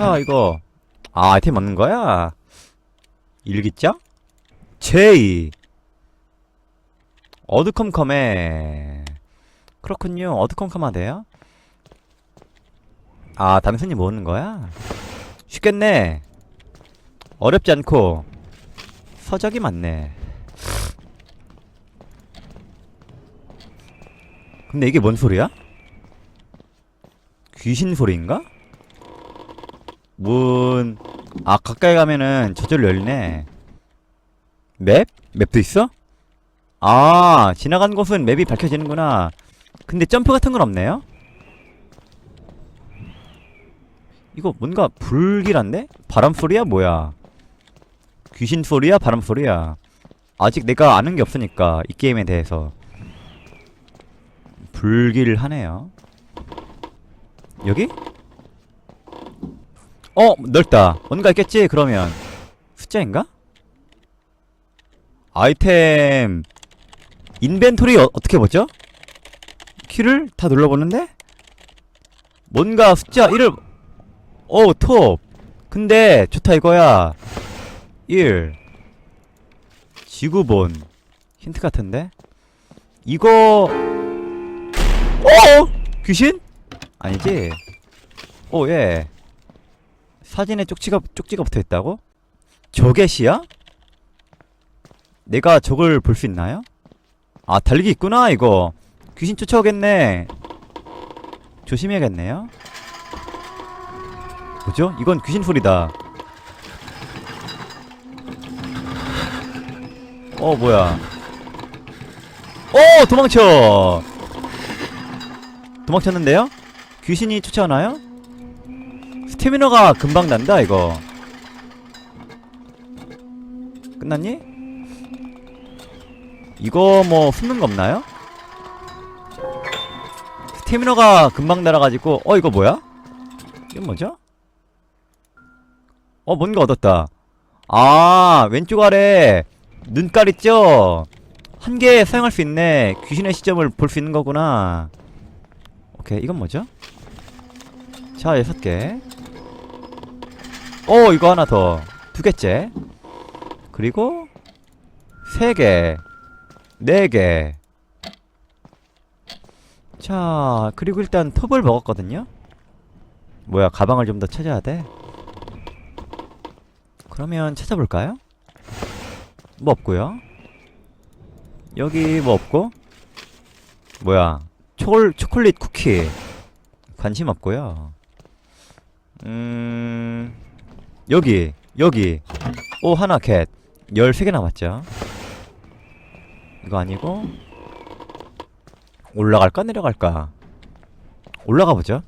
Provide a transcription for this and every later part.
자 이거 아 아이템 먹는 거야? 일기장? 제이 어두컴컴해 그렇군요 어두컴컴하대요 아 단순히 모으는 거야? 쉽겠네 어렵지 않고 서적이 많네 근데 이게 뭔 소리야? 귀신 소리인가? 문... 아 가까이 가면은 저절로 열리네 맵? 맵도 있어? 아 지나간 곳은 맵이 밝혀지는구나 근데 점프 같은 건 없네요? 이거 뭔가 불길한데? 바람 소리야 뭐야 귀신 소리야 바람 소리야 아직 내가 아는 게 없으니까 이 게임에 대해서 불길하네요 여기? 어 넓다 뭔가 있겠지 그러면 숫자인가? 아이템 인벤토리 어, 어떻게 보죠? 키를 다 눌러보는데? 뭔가 숫자 1을 오, 톱. 근데 좋다 이거야. 1. 지구본. 힌트 같은데? 이거 어? 귀신? 아니지? 오, 예. 사진에 쪽지가 쪽지가 붙어 있다고? 저게 시야? 내가 저걸 볼 수 있나요? 아, 달리기 있구나, 이거. 귀신 쫓아오겠네. 조심해야겠네요. 뭐죠? 이건 귀신 소리다. 어, 뭐야. 어, 도망쳐! 도망쳤는데요? 귀신이 쫓아오나요? 스태미너가 금방 난다, 이거. 끝났니? 이거 뭐 숨는 거 없나요? 스태미너가 금방 날아가지고 어 이거 뭐야? 이건 뭐죠? 어 뭔가 얻었다 아 왼쪽 아래 눈깔 있죠? 한 개 사용할 수 있네 귀신의 시점을 볼 수 있는 거구나 오케이 이건 뭐죠? 자 여섯 개 어, 이거 하나 더 두 개째 그리고 세 개, 네 개. 자, 그리고 일단 톱을 먹었거든요. 뭐야, 가방을 좀 더 찾아야 돼. 그러면 찾아볼까요? 뭐 없고요. 여기 뭐 없고. 뭐야, 초콜 초콜릿 쿠키. 관심 없고요. 음, 여기, 여기. 오, 하나 캣. 13개 남았죠. 이거 아니고 올라갈까 내려갈까? 올라가 보죠.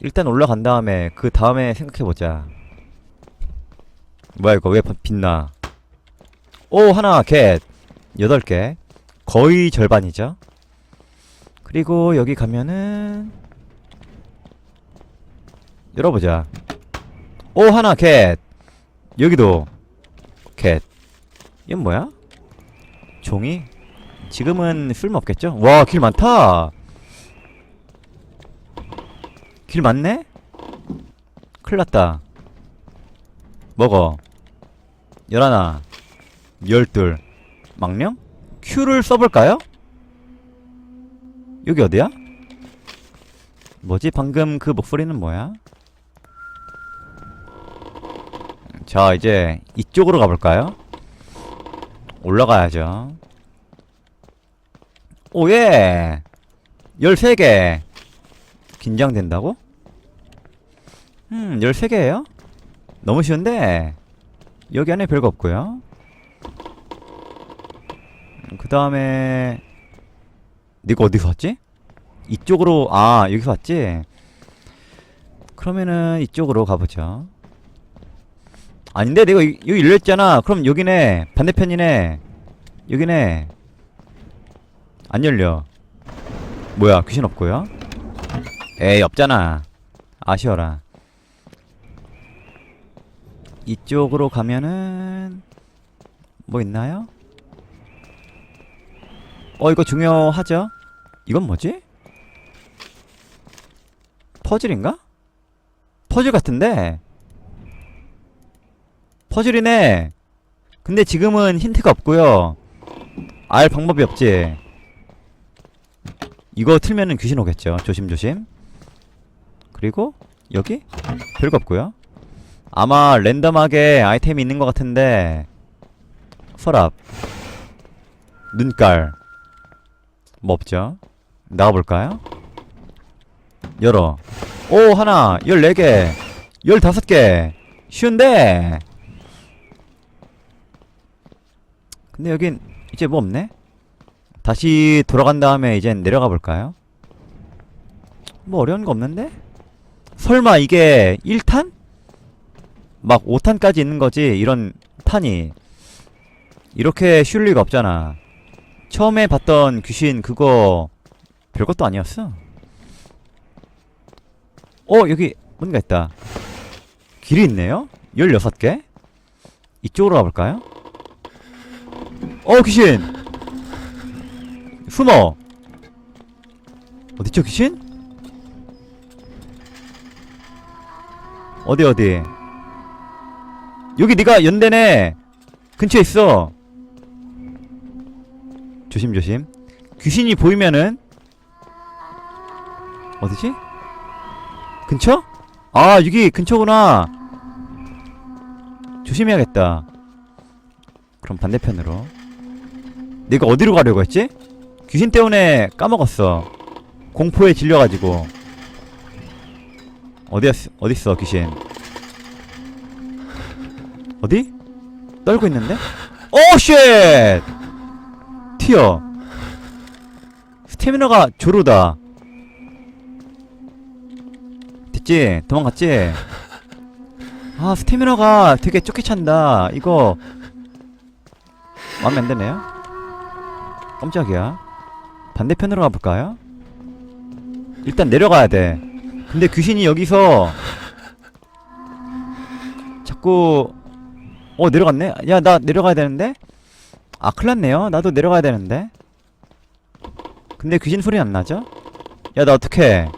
일단 올라간 다음에 그 다음에 생각해 보자. 뭐야 이거 왜 빛나? 오 하나 캣 여덟 개 거의 절반이죠. 그리고 여기 가면은 열어보자. 오 하나 캣 여기도 캣 이건 뭐야? 종이? 지금은 쓸모없겠죠? 와, 길 많다! 길 많네? 큰일 났다. 먹어. 열하나. 열둘. 망령? Q를 써볼까요? 여기 어디야? 뭐지? 방금 그 목소리는 뭐야? 자, 이제 이쪽으로 가볼까요? 올라가야죠. 오예! 13개! 긴장된다고? 음, 13개예요? 너무 쉬운데? 여기 안에 별거 없고요. 그 다음에 네가 어디서 왔지? 이쪽으로 아 여기서 왔지? 그러면은 이쪽으로 가보죠. 아닌데 내가 이- 여기 열렸잖아. 그럼 여기네 반대편이네. 여기네. 안 열려. 뭐야 귀신 없고요? 에이 없잖아. 아쉬워라. 이쪽으로 가면은 뭐 있나요? 어 이거 중요하죠? 이건 뭐지? 퍼즐인가? 퍼즐 같은데? 퍼즐이네. 근데 지금은 힌트가 없고요. 알 방법이 없지. 이거 틀면은 귀신 오겠죠. 조심조심. 그리고 여기 별거 없고요. 아마 랜덤하게 아이템이 있는 것 같은데 서랍 눈깔 뭐 없죠? 나가볼까요? 열어 오 하나 14개 15개 쉬운데 근데 여긴 이제 뭐 없네? 다시 돌아간 다음에 이젠 내려가 볼까요? 뭐 어려운 거 없는데? 설마 이게 1탄? 막 5탄까지 있는 거지 이런 탄이 이렇게 쉬울 리가 없잖아 처음에 봤던 귀신 그거 별것도 아니었어 어 여기 뭔가 있다 길이 있네요 16개 이쪽으로 가볼까요? 어 귀신. 숨어. 어디죠 귀신? 어디 어디? 여기 네가 연대네. 근처에 있어. 조심조심. 귀신이 보이면은 어디지? 근처? 아 여기 근처구나. 조심해야겠다. 그럼 반대편으로 내가 어디로 가려고 했지? 귀신 때문에 까먹었어 공포에 질려가지고 어디였어 어딨어 귀신 어디? 떨고 있는데? 오 쉣! 튀어 스태미너가 조르다 됐지? 도망갔지? 아 스태미너가 되게 쫓기찬다 이거 마음에 안 드네요 깜짝이야 반대편으로 가볼까요? 일단 내려가야 돼 근데 귀신이 여기서 자꾸 어 내려갔네? 야 나 내려가야 되는데? 아 큰일났네요 나도 내려가야 되는데 근데 귀신 소리 안 나죠? 야 나 어떡해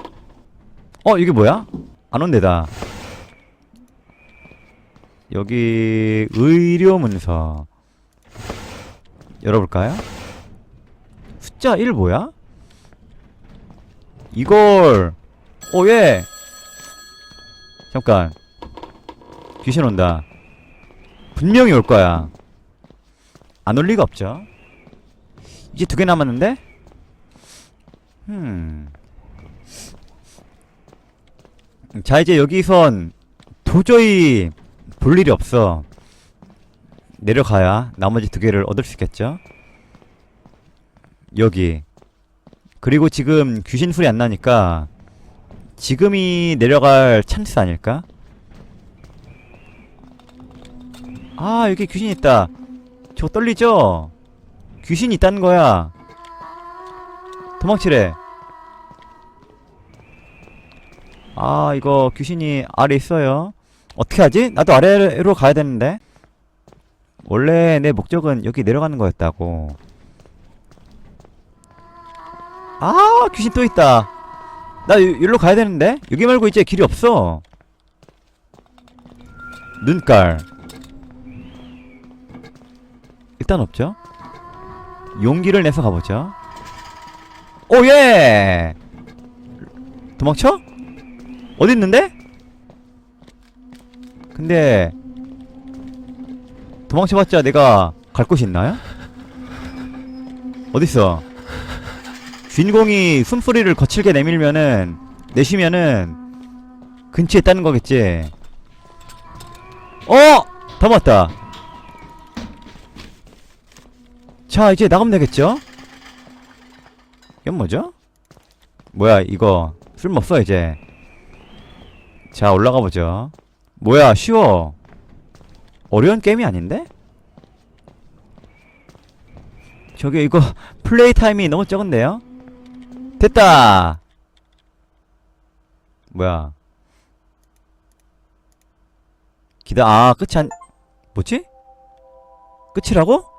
어 이게 뭐야? 안 온대다 여기 의료 문서 열어볼까요? 숫자 1 뭐야? 이걸 어 예! 잠깐 귀신 온다 분명히 올 거야 안 올 리가 없죠 이제 두 개 남았는데? 음. 자 이제 여기선 도저히 볼 일이 없어 내려가야 나머지 두 개를 얻을 수 있겠죠 여기. 그리고 지금 귀신 소리 안 나니까 지금이 내려갈 찬스 아닐까? 아 여기 귀신 있다. 저거 떨리죠? 귀신이 있다는 거야. 도망치래. 아 이거 귀신이 아래 있어요. 어떻게 하지? 나도 아래로 가야 되는데. 원래 내 목적은 여기 내려가는 거였다고 아 귀신 또 있다 나 요, 여기로 가야 되는데 여기 말고 이제 길이 없어 눈깔 일단 없죠 용기를 내서 가보죠 오예 도망쳐? 어디 있는데? 근데 도망쳐봤자 내가 갈 곳이 있나요? 어딨어? 주인공이 숨소리를 거칠게 내밀면은 내쉬면은 근처에 있다는 거겠지. 어! 다 맞다. 자 이제 나가면 되겠죠? 이건 뭐죠? 뭐야 이거 쓸모없어 이제. 자 올라가 보죠. 뭐야 쉬워. 어려운 게임이 아닌데? 저기 이거 플레이 타임이 너무 적은데요? 됐다! 뭐야. 기다, 아, 끝이 안, 뭐지? 끝이라고?